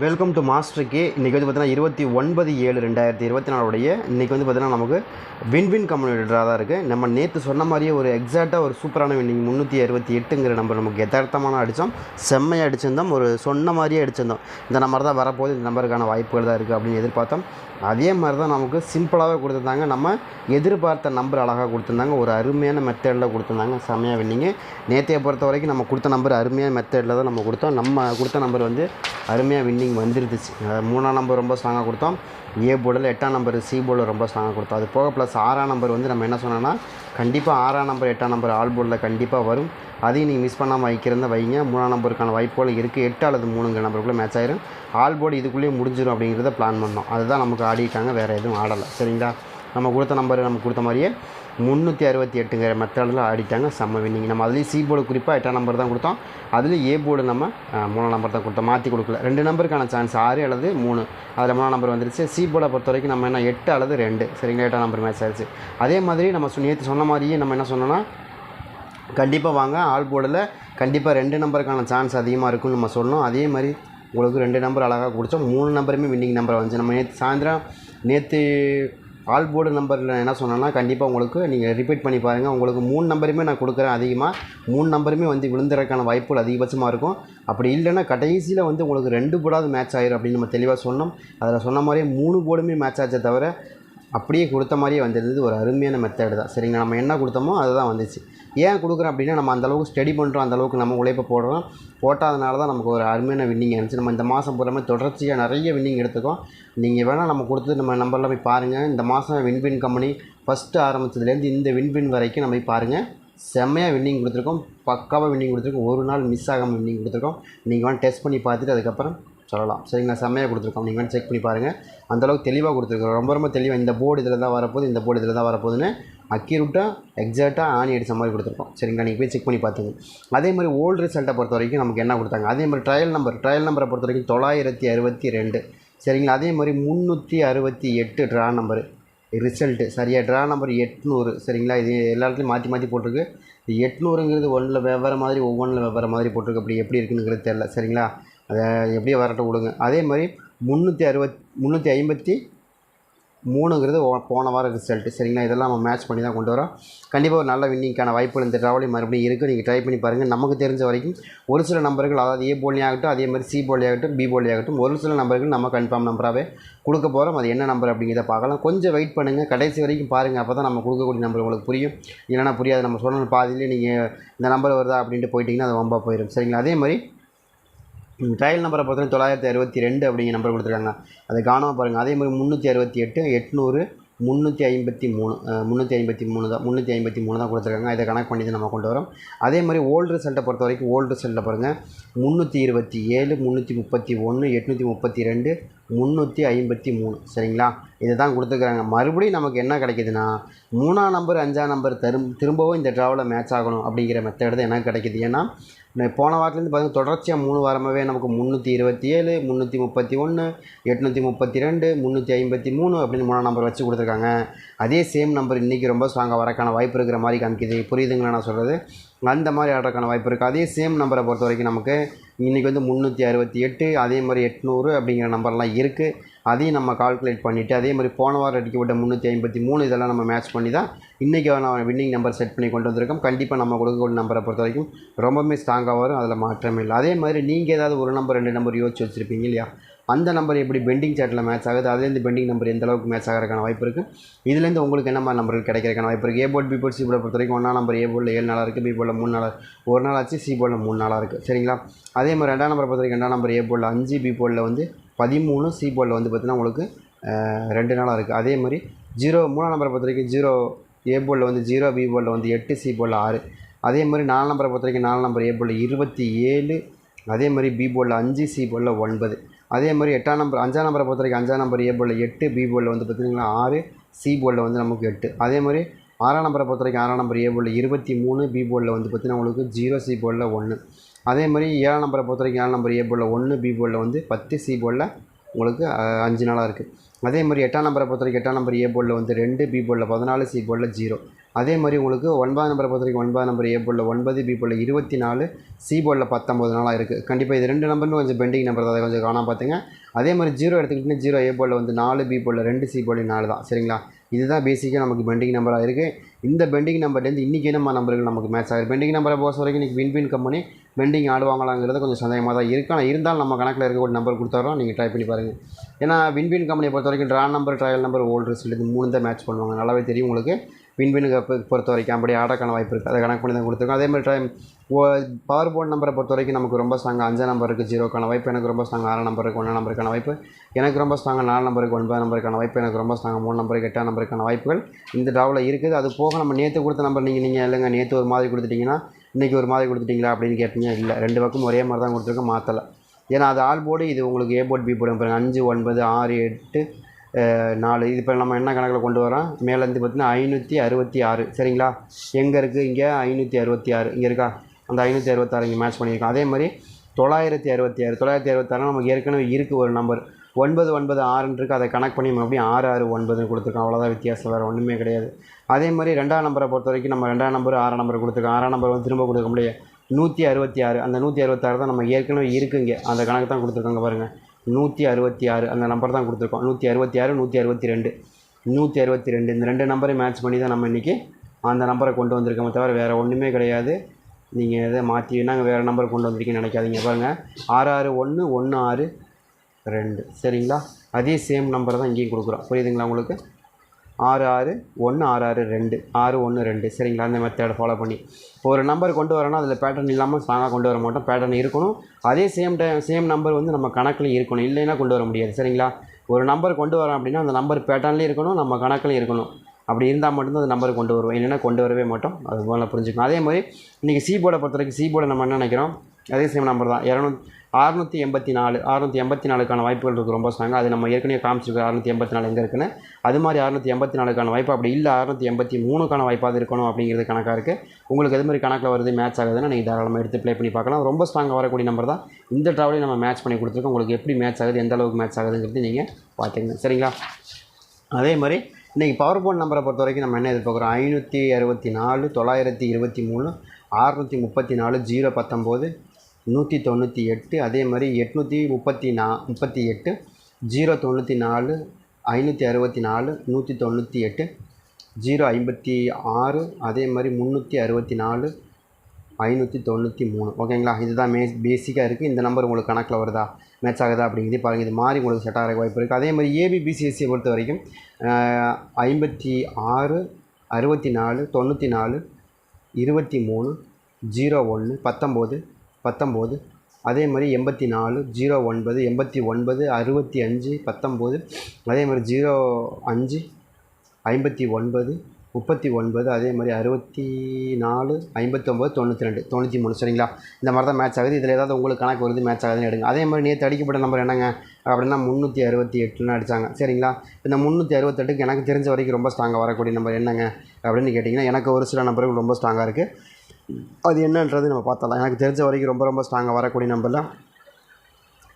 Welcome to master K இன்றைக்கி வந்து பார்த்தீங்கன்னா இருபத்தி ஒன்பது ஏழு ரெண்டாயிரத்தி இருபத்தி நாலுடைய இன்றைக்கி வந்து பார்த்தீங்கன்னா நமக்கு வின்வின் வின் கம்யூனிட்டராக தான் இருக்குது நம்ம நேற்று சொன்ன மாதிரியே ஒரு எக்ஸாக்டாக ஒரு சூப்பரான வின்னிங் முந்நூற்றி அறுபத்தி எட்டுங்கிற நம்பர் நமக்கு யதார்த்தமான அடித்தோம் செம்மையாக அடிச்சிருந்தோம். ஒரு சொன்ன மாதிரியே அடிச்சிருந்தோம். இந்த நம்பர் தான் வரப்போகுது. இந்த நம்பருக்கான வாய்ப்புகள் தான் இருக்குது அப்படின்னு எதிர்பார்த்தோம். அதே மாதிரி தான் நமக்கு சிம்பிளாகவே கொடுத்துருந்தாங்க. நம்ம எதிர்பார்த்த நம்பர் அழகாக கொடுத்துருந்தாங்க. ஒரு அருமையான மெத்தடில் கொடுத்துருந்தாங்க. செம்மையாக வின்னிங்கு நேற்றைய பொறுத்த வரைக்கும் நம்ம கொடுத்த நம்பர் அருமையான மெத்தடில் தான் நம்ம கொடுத்தோம். நம்ம கொடுத்த நம்பர் வந்து அருமையாக வின்னிங் வந்துருந்துச்சு. மூணாம் நம்பர் ரொம்ப ஸ்ட்ராங்காக கொடுத்தோம். ஏ போர்டில் எட்டாம் நம்பர் சி போர்டில் ரொம்ப ஸ்ட்ராங்காக கொடுத்தோம். அது போக ப்ளஸ் ஆறாம் நம்பர் வந்து நம்ம என்ன சொன்னோன்னா கண்டிப்பாக ஆறாம் நம்பர் எட்டாம் நம்பர் ஆல் போர்டில் கண்டிப்பாக வரும். அதையும் நீங்கள் மிஸ் பண்ணாமல் வைக்கிறதா வைங்க. மூணாம் நம்பருக்கான வாய்ப்புகள் இருக்குது எட்டு அல்லது மூணுங்கிற நம்பருக்குள்ளே மேட்ச் ஆயிரும். ஆல் போர்டு இதுக்குள்ளேயே முடிஞ்சிடும் அப்படிங்கிறத பிளான் பண்ணோம். அதுதான் நமக்கு ஆடிட்டாங்க. வேறு எதுவும் ஆடலை. சரிங்களா? நம்ம கொடுத்த நம்பர் நமக்கு கொடுத்த மாதிரியே முந்நூற்றி அறுபத்தி எட்டுங்கிற மெத்தடில் ஆடிட்டாங்க. செம்ம வின்னிங் நம்ம அதுலேயும் சி போர்டு குறிப்பாக எட்டாம் நம்பர் தான் கொடுத்தோம். அதுலேயும் ஏ போர்டு நம்ம மூணு மூணாம் நம்பர் தான் கொடுத்தோம். மாற்றி கொடுக்கல. ரெண்டு நம்பருக்கான சான்ஸ் ஆறு அல்லது மூணு. அதில் மூணாம் நம்பர் வந்துருச்சு. சி போர்டை பொறுத்த வரைக்கும் நம்ம என்ன எட்டு அல்லது ரெண்டு. சரிங்களா? எட்டாம் நம்பர் மேட்ச் ஆயிடுச்சு. அதே மாதிரி நம்ம சொ- நேற்று சொன்ன மாதிரியே நம்ம என்ன சொன்னோன்னா கண்டிப்பாக வாங்க. ஆல் போர்டில் கண்டிப்பாக ரெண்டு நம்பருக்கான சான்ஸ் அதிகமாக இருக்கும்னு நம்ம சொன்னோம். அதே மாதிரி உங்களுக்கு ரெண்டு நம்பர் அழகாக கொடுத்தோம். மூணு நம்பருமே வின்னிங் நம்பர் வந்துச்சு. நம்ம நேற்று சாயந்தரம் நேற்று ஆல் போர்டு நம்பரில் என்ன சொன்னேன்னா கண்டிப்பாக உங்களுக்கு நீங்கள் ரிப்பீட் பண்ணி பாருங்கள் உங்களுக்கு மூணு நம்பருமே நான் கொடுக்குறேன் அதிகமாக மூணு நம்பருமே வந்து விழுந்துறதுக்கான வாய்ப்புகள் அதிகபட்சமாக இருக்கும். அப்படி இல்லைன்னா கடைசியில் வந்து உங்களுக்கு ரெண்டு போர்டாவது மேட்ச் ஆயிரும் அப்படின்னு நம்ம தெளிவாக சொன்னோம். அதில் சொன்ன மாதிரியே மூணு போர்டுமே மேட்ச் ஆச்சே தவிர அப்படியே கொடுத்த மாதிரியே வந்துருந்தது. ஒரு அருமையான மெத்தட் தான். சரிங்க நம்ம என்ன கொடுத்தோமோ அதுதான் வந்துச்சு. ஏன் கொடுக்குறோம் அப்படின்னா நம்ம அந்தளவுக்கு ஸ்டடி பண்ணுறோம் அந்தளவுக்கு நம்ம உழைப்பை போடுறோம். போட்டாதனால தான் நமக்கு ஒரு அருமையான வின்னிங் இருந்துச்சு நம்ம இந்த மாதம் பூராமே தொடர்ச்சியாக நிறைய வின்னிங் எடுத்துக்கோம். நீங்கள் வேணால் நம்ம கொடுத்து நம்ம நம்பரில் போய் பாருங்கள் இந்த மாதம் வின்வின் கம்பெனி ஃபஸ்ட்டு ஆரம்பித்ததுலேருந்து இந்த வின்வின் வரைக்கும் நம்ம போய் பாருங்கள் செம்மையாக வின்னிங் கொடுத்துருக்கோம். பக்காவாக வின்னிங் கொடுத்துருக்கோம். ஒரு நாள் மிஸ் ஆகாமல் வின்னிங் கொடுத்துருக்கோம். நீங்கள் வேணால் டெஸ்ட் பண்ணி பார்த்துட்டு அதுக்கப்புறம் சொல்லலாம். சரிங்களா? செம்மையாக கொடுத்துருக்கோம். நீங்கள் செக் பண்ணி பாருங்கள் அந்தளவுக்கு தெளிவாக கொடுத்துருக்கோம். ரொம்ப ரொம்ப தெளிவாக இந்த போர்டு இதில் தான் வரப்போகுது இந்த போர்டு இதில் தான் வரப்போகுதுன்னு அக்யூரேட்டாக எக்ஸாக்டாக ஆணி அடித்த மாதிரி கொடுத்துருக்கோம். சரிங்களா? நீங்கள் போய் செக் பண்ணி பார்த்துங்க அதே மாதிரி ஓல்டு ரிசல்ட்டை பொறுத்த வரைக்கும் நமக்கு என்ன கொடுத்தாங்க? அதே மாதிரி ட்ரையல் நம்பர் ட்ரையல் நம்பரை பொறுத்த வரைக்கும் தொள்ளாயிரத்தி அறுபத்தி ரெண்டு. சரிங்களா? அதே மாதிரி முந்நூற்றி அறுபத்தி எட்டு ட்ரா நம்பரு ரிசல்ட்டு சரியாக ட்ரா நம்பர் எட்நூறு. சரிங்களா? இது எல்லா இடத்துலையும் மாற்றி மாற்றி போட்டிருக்கு எட்நூறுங்கிறது ஒன்றில் வெவ்வேறு மாதிரி ஒவ்வொன்றில் வெவ்வேறு மாதிரி போட்டிருக்கு. அப்படி எப்படி இருக்குங்கிறது தெரில சரிங்களா? அதை எப்படியோ வரட்டும் விடுங்க. அதே மாதிரி முந்நூற்றி அறுபத் முந்நூற்றி ஐம்பத்தி மூணுங்கிறது ஓ- போன வாரம் ரிசல்ட்டு சரிங்களா? இதெல்லாம் நம்ம மேட்ச் பண்ணி தான் கொண்டு வரோம். கண்டிப்பாக ஒரு நல்ல வின்னிங்க்கான வாய்ப்புகள் இந்த ட்ராவலிங் மறுபடியும் இருக்குது நீங்கள் ட்ரை பண்ணி பாருங்கள் நமக்கு தெரிஞ்ச வரைக்கும் ஒரு சில நம்பர்கள் அதாவது ஏ போலி ஆகட்டும் அதே மாதிரி சி போலி ஆகட்டும் பி போலி ஆகட்டும் ஒரு சில நம்பர்கள் நம்ம கன்ஃபார்ம் நம்பராகவே கொடுக்க போகிறோம் அது என்ன நம்பர் அப்படிங்கிறத பார்க்கலாம். கொஞ்சம் வெயிட் பண்ணுங்கள் கடைசி வரைக்கும் பாருங்கள் அப்போ தான் நம்ம கொடுக்கக்கூடிய நம்பர் உங்களுக்கு புரியும். இல்லைனா புரியாது. நம்ம சொன்ன பாதியிலே நீங்கள் இந்த நம்பர் வருதா அப்படின்ட்டு போயிட்டிங்கன்னா அது ரொம்ப போயிடும் சரிங்களா? அதே மாதிரி ட்ரையல் நம்பரை பொறுத்தவரை தொள்ளாயிரத்தி அறுபத்தி ரெண்டு அப்படிங்கிற நம்பர் கொடுத்துருக்காங்க. அதை காணாமல் பாருங்கள் அதே மாதிரி முந்நூற்றி அறுபத்தி எட்டு எட்நூறு முந்நூற்றி ஐம்பத்தி மூணு முந்நூற்றி ஐம்பத்தி மூணு தான் முந்நூற்றி ஐம்பத்தி மூணு தான் கொடுத்துருக்காங்க. இதை கணக்கு பண்ணி தான் நம்ம கொண்டு வரோம். அதே மாதிரி ஓல்டு ரிசல்ட்டை பொறுத்த வரைக்கும் ஓல்டு ரிசல்ட்டில் பாருங்கள் முந்நூற்றி இருபத்தி ஏழு முந்நூற்றி முப்பத்தி ஒன்று எட்நூற்றி முப்பத்தி ரெண்டு முந்நூற்றி ஐம்பத்தி மூணு. சரிங்களா? இதை தான் கொடுத்துருக்குறாங்க. மறுபடியும் நமக்கு என்ன கிடைக்குதுன்னா மூணாம் நம்பர் அஞ்சாம் நம்பர் தரும் திரும்பவும் இந்த ட்ராவலில் மேட்ச் ஆகணும் அப்படிங்கிற மெத்தட் தான் எனக்கு கிடைக்குது. ஏன்னா போன வாரத்துலேருந்து பார்த்தீங்கன்னா தொடர்ச்சியாக மூணு வாரமாகவே நமக்கு முந்நூற்றி இருபத்தி ஏழு முந்நூற்றி முப்பத்தி ஒன்று எட்நூற்றி முப்பத்தி ரெண்டு முந்நூற்றி ஐம்பத்தி மூணு அப்படின்னு மூணாம் நம்பர் வச்சு கொடுத்துருக்காங்க. அதே சேம் நம்பர் இன்றைக்கி ரொம்ப ஸ்ட்ராங்காக வரக்கான வாய்ப்பு இருக்கிற மாதிரி காமிக்குது. புரியுதுங்களா நான் சொல்கிறது அந்த மாதிரி ஆடுறதுக்கான வாய்ப்பு இருக்குது அதே சேம் நம்பரை பொறுத்த வரைக்கும் நமக்கு இன்றைக்கி வந்து முந்நூற்றி அறுபத்தி எட்டு அதே மாதிரி எட்நூறு அப்படிங்கிற நம்பர்லாம் இருக்குது அதையும் நம்ம கால்குலேட் பண்ணிவிட்டு அதே மாதிரி போன வாரம் அடிக்கப்பட்ட முந்நூற்றி ஐம்பத்தி மூணு இதெல்லாம் நம்ம மேட்ச் பண்ணி தான் இன்றைக்கி நான் வின்னிங் நம்பர் செட் பண்ணி கொண்டு வந்திருக்கோம். கண்டிப்பாக நம்ம கொடுக்கக்கூடிய நம்பரை பொறுத்த வரைக்கும் ரொம்பவுமே ஸ்ட்ராங்காக வரும். அதில் மாற்றமே இல்லை. அதே மாதிரி நீங்கள் ஏதாவது ஒரு நம்பர் ரெண்டு நம்பர் யோசிச்சு வச்சுருப்பீங்க இல்லையா? அந்த நம்பர் எப்படி பெண்டிங் சார்ட்டில் மேட்ச் ஆகுது? அதுலேருந்து பெண்டிங் நம்பர் எந்த அளவுக்கு மேட்ச் ஆகிறதுக்கான வாய்ப்பு இருக்குது இதுலேருந்து உங்களுக்கு என்ன மாதிரி நம்பர்கள் கிடைக்கிறதுக்கான வாய்ப்பு இருக்குது A board B board C போர்டை பொறுத்த வரைக்கும் ஒன்றா நம்பர் ஏ போர்டில் ஏழு நாளாக இருக்குது பி போர்டில் மூணு நாளாக ஒரு நாள் ஆச்சு சி போர்டில் மூணு நாளாக இருக்குது சரிங்களா? அதே மாதிரி ரெண்டாம் நம்பரை பொறுத்த வரைக்கும் ரெண்டாம் நம்பர் ஏ போர்டில் அஞ்சு பி போர்டில் வந்து பதிமூணு சி போர்டில் வந்து பார்த்தீங்கன்னா உங்களுக்கு ரெண்டு நாளாக இருக்குது அதே மாதிரி ஜீரோ மூணாம் நம்பரை பொறுத்த வரைக்கும் ஜீரோ ஏ போர்டில் வந்து ஜீரோ பி போர்டில் வந்து எட்டு சி போர்டில் ஆறு. அதே மாதிரி நாலு நம்பரை பொறுத்த வரைக்கும் நாலு நம்பர் ஏ போர்டில் இருபத்தி ஏழு. அதே மாதிரி பி போர்டில் அஞ்சு சி போர்டில் ஒன்பது. அதே மாதிரி எட்டாம் நம்பர் அஞ்சாம் நம்பரை பொறுத்த வரைக்கும் அஞ்சாம் நம்பர் ஏ போர்டில் எட்டு பி போர்டில் வந்து பார்த்திங்கன்னா ஆறு சி போர்டில் வந்து நமக்கு எட்டு. அதே மாதிரி ஆறாம் நம்பரை பொறுத்த வரைக்கும் ஆறாம் நம்பர் ஏ போர்டில் இருபத்தி மூணு பி போர்டில் வந்து பார்த்திங்கன்னா உங்களுக்கு ஜீரோ சி போர்டில் ஒன்று அதே மாதிரி ஏழாம் நம்பரை பொறுத்த வரைக்கும் ஏழாம் நம்பர் ஏ போர்டில் ஒன்று பி போர்டில் வந்து பத்து சி போர்டில் உங்களுக்கு அஞ்சு நாளாக இருக்குது அதே மாதிரி எட்டாம் நம்பரை பொறுத்த வரைக்கும் எட்டாம் நம்பர் ஏ போர்டில் வந்து ரெண்டு பி போர்டில் பதினாலு சி போர்டில் ஜீரோ அதே மாதிரி உங்களுக்கு ஒன்பதாம் நம்பரை பொறுத்த வரைக்கும் ஒன்பதாம் நம்பர் ஏ போர்டில் ஒன்பது பி போர்டில் இருபத்தி நாலு சி போர்டில் பத்தொம்பது நாளாக இருக்குது கண்டிப்பாக இது ரெண்டு நம்பருமே கொஞ்சம் பெண்டிங் நம்பர் தான் அதை கொஞ்சம் காணாமல் பார்த்துங்க. அதே மாதிரி ஜீரோ எடுத்துக்கிட்டிங்கன்னா ஜீரோ ஏ போர்டில் வந்து நாலு பி போர்டில் ரெண்டு சி போர்டில் நாலு தான். சரிங்களா? இதுதான் பேசிக்காக நமக்கு பெண்டிங் நம்பராக இருக்குது இந்த பெண்டிங் நம்பர்லேருந்து இன்றைக்கி நம்ம நம்பர்கள் நமக்கு மேட்ச் ஆகுது? பெண்டிங் நம்பரை பொறுத்த வரைக்கும் இன்றைக்கி வின் வின் கம்பெனி பெண்டிங் ஆடுவாங்களாங்கிறது கொஞ்சம் சந்தேகமாக தான் இருக்குது ஆனால் இருந்தாலும் நம்ம கணக்கில் இருக்கக்கூடிய நம்பர் கொடுத்தாரோம் நீங்கள் ட்ரை பண்ணி பாருங்கள் ஏன்னா வின் வின் கம்பெனியை பொறுத்த வரைக்கும் draw number trial number old result இது மூணு தான் மேட்ச் பண்ணுவாங்க. நல்லாவே தெரியும் உங்களுக்கு. வின் பொறுத்த வரைக்கும் அப்படி ஆடக்கான வாய்ப்பு இருக்குது அதை கணக்கு பண்ணி தான் கொடுத்துருக்கோம். அதே மாதிரி டைம் பவர் போர்ட் நம்பரை பொறுத்த வரைக்கும் நமக்கு ரொம்ப ஸ்ட்ராங் நம்பர் நம்பருக்கு ஜீரோக்கான வாய்ப்பு. எனக்கு ரொம்ப ஸ்ட்ராங் ஆறு நம்பருக்கு ஒன்று நம்பருக்கான வாய்ப்பு. எனக்கு ரொம்ப ஸ்ட்ராங் நாலு நம்பருக்கு ஒன்பது நம்பருக்கான வாய்ப்பு. எனக்கு ரொம்ப ஸ்ட்ராங் மூணு நம்பருக்கு எட்டாம் நம்பருக்கான வாய்ப்புகள் இந்த ட்ராவில் இருக்குது. அது போக நம்ம நேற்று கொடுத்த நம்பர் நீங்கள் நீங்கள் இல்லைங்க நேற்று ஒரு மாதிரி கொடுத்துட்டிங்கன்னா இன்றைக்கி ஒரு மாதிரி கொடுத்துட்டிங்களா அப்படின்னு கேட்டீங்க? இல்லை ரெண்டு பக்கம் ஒரே மாதிரி தான் கொடுத்துருக்கோம் மாற்றலை ஏன்னா அது ஆல் போர்டு இது உங்களுக்கு ஏ போர்டு பி போர்டு பாருங்கள் அஞ்சு ஒன்பது ஆறு எட்டு நாலு. இது இப்போ நம்ம என்ன கணக்கில் கொண்டு வரோம்? மேலேருந்து பார்த்தீங்கன்னா ஐநூற்றி அறுபத்தி ஆறு. சரிங்களா? எங்கே இருக்குது இங்கே ஐநூற்றி அறுபத்தி ஆறு. இங்கே இருக்கா? அந்த ஐநூற்றி அறுபத்தாறு இங்கே மேட்ச் பண்ணியிருக்கோம். அதே மாதிரி தொள்ளாயிரத்தி அறுபத்தி ஆறு. தொள்ளாயிரத்தி அறுபத்தாறு நமக்கு ஏற்கனவே இருக்குது ஒரு நம்பர் ஒன்பது ஒன்பது ஆறுன்னு இருக்குது அதை கனெக்ட் பண்ணி மறுபடியும் ஆறு ஆறு ஒன்பதுன்னு கொடுத்துருக்கோம். அவ்வளோதான் வித்தியாசம். வேறு ஒன்றுமே கிடையாது. அதே மாதிரி ரெண்டாம் நம்பரை பொறுத்த வரைக்கும் நம்ம ரெண்டாம் நம்பர் ஆறாம் நம்பர் கொடுத்துருக்கோம். ஆறாம் நம்பர் வந்து திரும்ப கொடுக்க முடியாது. நூற்றி அறுபத்தி ஆறு. அந்த நூற்றி அறுபத்தாறு தான் நம்ம ஏற்கனவே இருக்குங்க அந்த கணக்கு தான் கொடுத்துருக்காங்க பாருங்கள் நூற்றி அறுபத்தி ஆறு அந்த நம்பர் தான் கொடுத்துருக்கோம். நூற்றி அறுபத்தி ஆறு நூற்றி அறுபத்தி ரெண்டு. நூற்றி அறுபத்தி ரெண்டு. இந்த ரெண்டு நம்பரை மேட்ச் பண்ணி தான் நம்ம இன்றைக்கி அந்த நம்பரை கொண்டு வந்திருக்கோமே தவிர வேறு ஒன்றுமே கிடையாது. நீங்கள் எதை மாற்றி நாங்கள் வேறு நம்பர் கொண்டு வந்திருக்கீங்கன்னு நினைக்காதீங்க. பாருங்கள் ஆறு ஆறு ஒன்று ஒன்று ஆறு ரெண்டு. சரிங்களா? அதே சேம் நம்பர் தான் இங்கேயும் கொடுக்குறோம். புரியுதுங்களா உங்களுக்கு? ஆறு ஆறு ஒன்று ஆறு ஆறு ரெண்டு. ஆறு ஒன்று ரெண்டு. சரிங்களா? அந்த மெத்தடை ஃபாலோ பண்ணி. ஒரு நம்பர் கொண்டு வரணும் அதில் பேட்டர்ன் இல்லாமல் ஸ்ட்ராங்காக கொண்டு வர மாட்டோம். பேட்டர்ன் இருக்கணும். அதே சேம் டைம் சேம் நம்பர் வந்து நம்ம கணக்கில் இருக்கணும். இல்லைன்னா கொண்டு வர முடியாது. சரிங்களா? ஒரு நம்பர் கொண்டு வரோம் அப்படின்னா அந்த நம்பர் பேட்டர்ன்லேயும் இருக்கணும் நம்ம கணக்கில் இருக்கணும். அப்படி இருந்தால் மட்டும்தான் அந்த நம்பர் கொண்டு வருவோம். இல்லைன்னா கொண்டு வரவே மாட்டோம். அது போல் புரிஞ்சுக்கணும். அதே மாதிரி இன்றைக்கி சி போர்டை பொறுத்த வரைக்கும் சி போர்டை நம்ம என்ன நினைக்கிறோம்? அதே சேம் நம்பர் தான். இரநூ அறுநூற்றி எண்பத்தி நாலு அறுநூற்றி எண்பத்தி நாலுக்கான வாய்ப்புகள் இருக்குது ரொம்ப சொன்னாங்க அது நம்ம ஏற்கனவே காமிச்சிருக்கோம் அறுநூற்றி எண்பத்தி நாலு எங்கே இருக்குன்னு? அது மாதிரி அறுநூற்றி எண்பத்தி நாலுக்கான வாய்ப்பு அப்படி இல்லை அறுநூற்றி எண்பத்தி மூணுக்கான வாய்ப்பாக இருக்கணும் அப்படிங்கிறது கணக்காக இருக்குது உங்களுக்கு எது மாதிரி கணக்கில் வருது மேட்ச் ஆகுதுன்னா நீங்கள் தாராளமாக எடுத்து ப்ளே பண்ணி பார்க்கலாம். ரொம்ப ஸ்ட்ராங்காக வரக்கூடிய நம்பர் தான். இந்த ட்ராவலையும் நம்ம மேட்ச் பண்ணி கொடுத்துருக்கோம். உங்களுக்கு எப்படி மேட்ச் ஆகுது எந்த அளவுக்கு மேட்ச் ஆகுதுங்கிறது நீங்கள் பார்த்துங்க சரிங்களா? அதே மாதிரி இன்றைக்கி பவர் போன் நம்பரை பொறுத்த வரைக்கும் நம்ம என்ன எதிர்பார்க்குறோம்? ஐநூற்றி அறுபத்தி நாலு தொள்ளாயிரத்தி இருபத்தி மூணு அறுநூற்றி முப்பத்தி நாலு ஜீரோ பத்தொம்போது நூற்றி தொண்ணூற்றி எட்டு அதே மாதிரி எட்நூற்றி முப்பத்தி நா முப்பத்தி எட்டு ஜீரோ தொண்ணூற்றி நாலு ஐநூற்றி அறுபத்தி நாலு நூற்றி தொண்ணூற்றி எட்டு ஜீரோ ஐம்பத்தி ஆறு அதே மாதிரி முந்நூற்றி அறுபத்தி நாலு ஐநூற்றி தொண்ணூற்றி மூணு. ஓகேங்களா? இதுதான் மே பேசிக்காக இருக்குது இந்த நம்பர் உங்களுக்கு கணக்கில் வருதா? மேட்ச் ஆகுதா? அப்படிங்கிறது பாருங்கள் இது மாதிரி உங்களுக்கு செட் ஆகிற வாய்ப்பு இருக்குது அதே மாதிரி ஏபிபிசிஎஸ்சியை பொறுத்த வரைக்கும் ஐம்பத்தி ஆறு அறுபத்தி நாலு தொண்ணூற்றி நாலு இருபத்தி மூணு ஜீரோ ஒன்று பத்தொம்போது பத்தொம்போது. அதே மாதிரி எண்பத்தி நாலு ஜீரோ ஒன்பது எண்பத்தி ஒன்பது அறுபத்தி அஞ்சு பத்தொம்போது. அதே மாதிரி ஜீரோ அஞ்சு ஐம்பத்தி ஒன்பது முப்பத்தி ஒன்பது அதே மாதிரி அறுபத்தி நாலு ஐம்பத்தொம்போது தொண்ணூற்றி ரெண்டு தொண்ணூற்றி மூணு. சரிங்களா? இந்த மாதிரி தான் மேட்ச் ஆகுது. இதில் ஏதாவது உங்களுக்கு கணக்கு வருது மேட்ச் ஆகுதுன்னு எடுங்க. அதே மாதிரி நேற்று அடிக்கப்பட்ட நம்பர் என்னங்க? அப்படின்னா முந்நூற்றி அறுபத்தி எட்டுன்னு அடித்தாங்க சரிங்களா? இந்த முந்நூற்றி அறுபத்தெட்டுக்கு எனக்கு தெரிஞ்ச வரைக்கும் ரொம்ப ஸ்ட்ராங்காக வரக்கூடிய நம்பர் என்னங்க? அப்படின்னு கேட்டிங்கன்னா எனக்கு ஒரு சில நம்பர்கள் ரொம்ப ஸ்ட்ராங்காக இருக்குது அது என்னன்றது நம்ம பார்த்தலாம் எனக்கு தெரிஞ்ச வரைக்கும் ரொம்ப ரொம்ப ஸ்ட்ராங்காக வரக்கூடிய நம்பரில்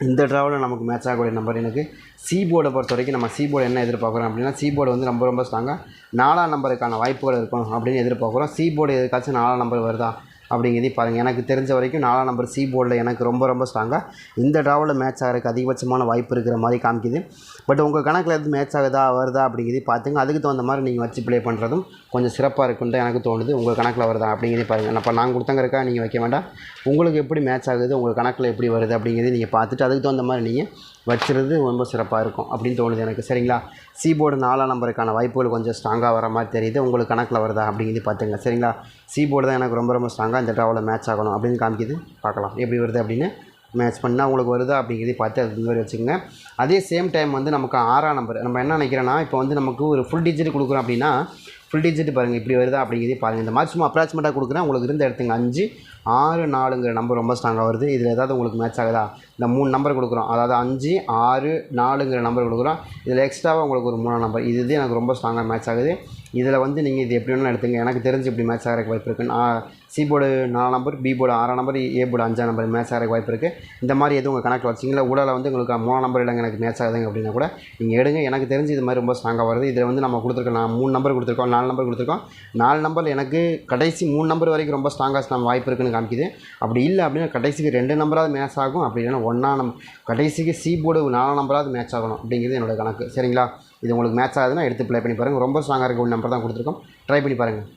இந்த ட்ராவலில் நமக்கு மேட்ச் ஆகக்கூடிய நம்பர் எனக்கு. சி போர்டை பொறுத்த வரைக்கும் நம்ம சி போர்டு என்ன எதிர்பார்க்குறோம் அப்படின்னா சி போர்டு வந்து ரொம்ப ரொம்ப ஸ்ட்ராங்காக நாலாம் நம்பருக்கான வாய்ப்புகள் இருக்கும் அப்படின்னு எதிர்பார்க்குறோம். சி போர்டு எதுக்காச்சும் நாலாம் நம்பர் வருதா? அப்படிங்கிறதையும் பாருங்கள் எனக்கு தெரிஞ்ச வரைக்கும் நாலாம் நம்பர் சி போர்டில் எனக்கு ரொம்ப ரொம்ப ஸ்ட்ராங்காக இந்த ட்ராவலில் மேட்ச் ஆகிறதுக்கு அதிகபட்சமான வாய்ப்பு இருக்கிற மாதிரி காமிக்குது. பட் உங்கள் கணக்கில் எது மேட்ச் ஆகுதா வருதா அப்படிங்கிறதையும் பார்த்துங்க. அதுக்கு தகுந்த மாதிரி நீங்கள் வச்சு ப்ளே பண்ணுறதும் கொஞ்சம் சிறப்பாக இருக்குன்ட்டு எனக்கு தோணுது. உங்கள் கணக்கில் வருதா அப்படிங்கிறதையும் பாருங்கள் அப்போ நான் கொடுத்தங்கிறக்கா நீங்கள் வைக்க வேண்டாம். உங்களுக்கு எப்படி மேட்ச் ஆகுது உங்கள் கணக்கில் எப்படி வருது அப்படிங்கிறதையும் நீங்கள் பார்த்துட்டு அதுக்கு தகுந்த மாதிரி நீங்கள் வச்சுறது ரொம்ப சிறப்பாக இருக்கும் அப்படின்னு தோணுது எனக்கு. சரிங்களா? சீபோர்டு நாலாம் நம்பருக்கான வாய்ப்புகள் கொஞ்சம் ஸ்ட்ராங்காக வர மாதிரி தெரியுது. உங்களுக்கு கணக்கில் வருதா அப்படிங்கிறது பார்த்துங்க சரிங்களா? சீபோர்டு தான் எனக்கு ரொம்ப ரொம்ப ஸ்ட்ராங்காக இந்த ட்ராவில் மேட்ச் ஆகணும் அப்படின்னு காமிக்குது. பார்க்கலாம். எப்படி வருது அப்படின்னு மேட்ச் பண்ணால் உங்களுக்கு வருதா அப்படிங்கிறதையும் பார்த்து அது மாதிரி வச்சுக்கோங்க. அதே சேம் டைம் வந்து நமக்கு ஆறாம் நம்பர் நம்ம என்ன நினைக்கிறோன்னா இப்போ வந்து நமக்கு ஒரு ஃபுல் டிஜிட் கொடுக்குறோம் அப்படின்னா ஃபுல் டிஜிட் பாருங்கள் இப்படி வருதா அப்படிங்கிறதே பாருங்கள் இந்த மாதிரி சும்மா அப்ராச்மெண்ட்டாக கொடுக்குறேன். உங்களுக்கு இருந்த இடத்துங்க அஞ்சு ஆறு நாலுங்கிற நம்பர் ரொம்ப ஸ்ட்ராங்காக வருது. இதில் ஏதாவது உங்களுக்கு மேட்ச் ஆகுதா? இந்த மூணு நம்பர் கொடுக்குறோம். அதாவது அஞ்சு ஆறு நாலுங்கிற நம்பர் கொடுக்குறோம். இதில் எக்ஸ்ட்ராவாக உங்களுக்கு ஒரு மூணு நம்பர் இது இது எனக்கு ரொம்ப ஸ்ட்ராங்காக மேட்ச் ஆகுது. இதில் வந்து நீங்கள் இது எப்படி வேணாலும் எடுத்துங்க. எனக்கு தெரிஞ்சு இப்படி மேட்ச் ஆகிறக்கு வாய்ப்பு இருக்குது நான் சி போர்டு நாலாம் நம்பர் பி போர்டு ஆறாம் நம்பர் ஏ போர்டு அஞ்சாம் நம்பர் மேட்ச் ஆகிறக்கு வாய்ப்பு இருக்குது இந்த மாதிரி எதுவும் உங்கள் கணக்கில் வச்சிங்களா ஊடால வந்து உங்களுக்கு மூணாம் நம்பர் இல்லைங்க எனக்கு மேட்ச் ஆகுதுங்க அப்படின்னா கூட நீங்கள் எடுங்க. எனக்கு தெரிஞ்சு இது மாதிரி ரொம்ப ஸ்ட்ராங்காக வருது. இதில் வந்து நம்ம கொடுத்துருக்கோம் நான் மூணு நம்பர் கொடுத்துருக்கோம் நாலு நம்பர் கொடுத்துருக்கோம். நாலு நம்பர் எனக்கு கடைசி மூணு நம்பர் வரைக்கும் ரொம்ப ஸ்ட்ராங்காக நம்ம வாய்ப்பு இருக்குன்னு காமிக்குது. அப்படி இல்லை அப்படின்னா கடைசிக்கு ரெண்டு நம்பராவது மேட்ச் ஆகும். அப்படி இல்லைன்னா ஒன்றா நம் கடைசிக்கு சி போர்டு நாலு நம்பராவது மேட்ச் ஆகணும் அப்படிங்கிறது என்னோடய கணக்கு. சரிங்களா? இது உங்களுக்கு மேட்ச் ஆகுதுன்னா எடுத்து ப்ளே பண்ணி பாருங்கள் ரொம்ப ஸ்ட்ராங்காக இருக்க ஒரு நம்பர் தான் கொடுத்துருக்கோம். ட்ரை பண்ணி பாருங்கள்